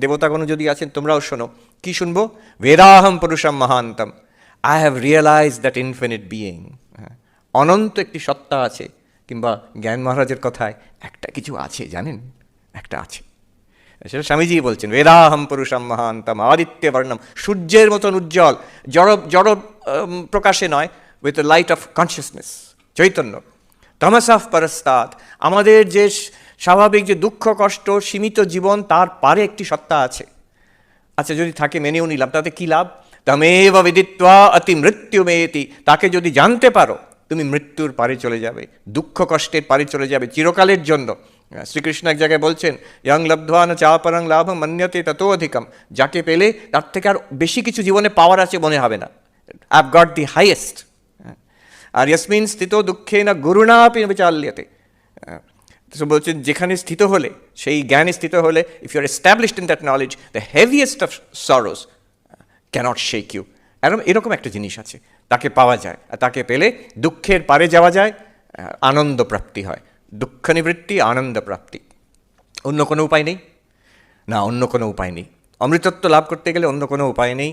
দেবতাগণ যদি আছেন, তোমরাও শোনো। কি শুনব? বেদাহম পুরুষম মহান্তম। I have realize that infinite being অনন্ত একটি সত্তা আছে, কিংবা জ্ঞান মহারাজের কথায় একটা কিছু আছে, জানেন? একটা আছে। সেটা স্বামীজি বলছেন বেদাহম পুরুষম মহান্তম, আদিত্য বর্ণম, সূর্যের মতন উজ্জ্বল, জড় জড় প্রকাশে নয় উইথ লাইট অফ কনসিয়াসনেস চৈতন্য। তমসাফ পরস্তাৎ, আমাদের যে স্বাভাবিক যে দুঃখ, কষ্ট, সীমিত জীবন, তার পারে একটি সত্তা আছে। আচ্ছা যদি থাকে মেনেও নিলাম, তাতে কী লাভ? তমেব বিদিত্বা অতি মৃত্যু মেয়েতি তাকে যদি জানতে পারো, তুমি মৃত্যুর পারে চলে যাবে, দুঃখ, কষ্টের পারে চলে যাবে, চিরকালের জন্য। শ্রীকৃষ্ণ এক জায়গায় বলছেন, ইয়ং লব্ধওয়ান চাপরং লাভ মান্যতে তত অধিকম। যাকে পেলে তার থেকে আর বেশি কিছু জীবনে পাওয়ার আছে মনে হবে না। আইভ গট দি হাইয়েস্ট আর ইয়াসমিন, স্থিত দুঃখে না গুরুণাপি বিচাল্যতে। তো বলছেন, যেখানে স্থিত হলে, সেই জ্ঞানে স্থিত হলে if you are established in that knowledge the heaviest of sorrows cannot shake you এরকম এরকম একটা জিনিস আছে। তাকে পাওয়া যায়, আর তাকে পেলে দুঃখের পারে যাওয়া যায় আনন্দ প্রাপ্তি হয়। দুঃখ নিবৃত্তি, আনন্দ প্রাপ্তি। অন্য কোনো উপায় নেই? না, অন্য কোনো উপায় নেই। অমৃতত্ব লাভ করতে গেলে অন্য কোনো উপায় নেই।